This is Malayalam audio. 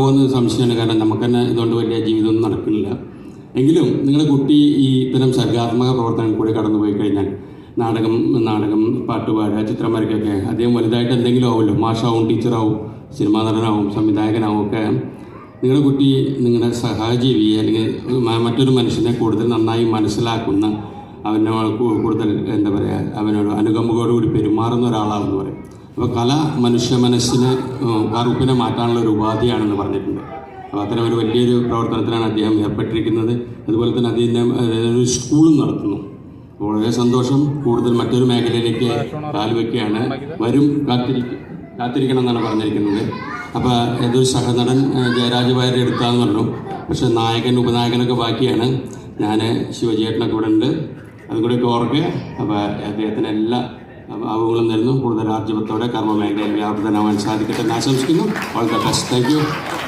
പോകുന്നത് സംശയമാണ്. കാരണം നമുക്ക് തന്നെ ഇതുകൊണ്ട് വലിയ ജീവിതമൊന്നും നടക്കുന്നില്ല. എങ്കിലും നിങ്ങളുടെ കുട്ടി ഈ ഇത്തരം സർഗാത്മക പ്രവർത്തനം കൂടി കടന്നുപോയി കഴിഞ്ഞാൽ നാടകം നാടകം പാട്ടുപാട് ചിത്രം വരയ്ക്കൊക്കെ അദ്ദേഹം വലുതായിട്ട് എന്തെങ്കിലും ആവുമല്ലോ. മാഷാവും ടീച്ചറാവും സിനിമാ നടനാവും സംവിധായകനാവും ഒക്കെ നിങ്ങളുടെ കുട്ടി നിങ്ങളുടെ സഹജീവിയെ അല്ലെങ്കിൽ മറ്റൊരു മനുഷ്യനെ കൂടുതൽ നന്നായി മനസ്സിലാക്കുന്ന അവനോട് കൂടുതൽ എന്താ പറയുക അവനോട് അനുകമ്പയോടുകൂടി പെരുമാറുന്ന ഒരാളാണെന്ന് പറയും. അപ്പോൾ കല മനുഷ്യ മനസ്സിന് കറുപ്പിനെ മാറ്റാനുള്ള ഒരു ഉപാധിയാണെന്ന് പറഞ്ഞിട്ടുണ്ട്. അപ്പോൾ അത്തരം ഒരു വലിയൊരു പ്രവർത്തനത്തിലാണ് അദ്ദേഹം ഏർപ്പെട്ടിരിക്കുന്നത്. അതുപോലെ തന്നെ അദ്ദേഹം ഒരു സ്കൂളും നടത്തുന്നു. വളരെ സന്തോഷം. കൂടുതൽ മറ്റൊരു മേഖലയിലേക്ക് കാൽവെക്കുകയാണ്. വരും കാത്തിരിക്കും കാത്തിരിക്കണം എന്നാണ് പറഞ്ഞിരിക്കുന്നത്. അപ്പോൾ ഏതൊരു സഹനടൻ ജയരാജ് വാര്യർ എടുക്കാന്ന് പറഞ്ഞു. പക്ഷെ നായകൻ ഉപനായകനൊക്കെ ബാക്കിയാണ്. ഞാൻ ശിവജേട്ടനൊക്കെ ഇവിടെ ഉണ്ട്. അതും കൂടി ഓർക്കുക. അപ്പോൾ അദ്ദേഹത്തിന് എല്ലാ ഭാവങ്ങളും നൽകുന്നു കൂടുതൽ ആർജവത്തോടെ കർമ്മ മേഖലയിൽ വ്യാപൃതനാവാൻ സാധിക്കട്ടെ എന്ന് ആശംസിക്കുന്നു. All the best thank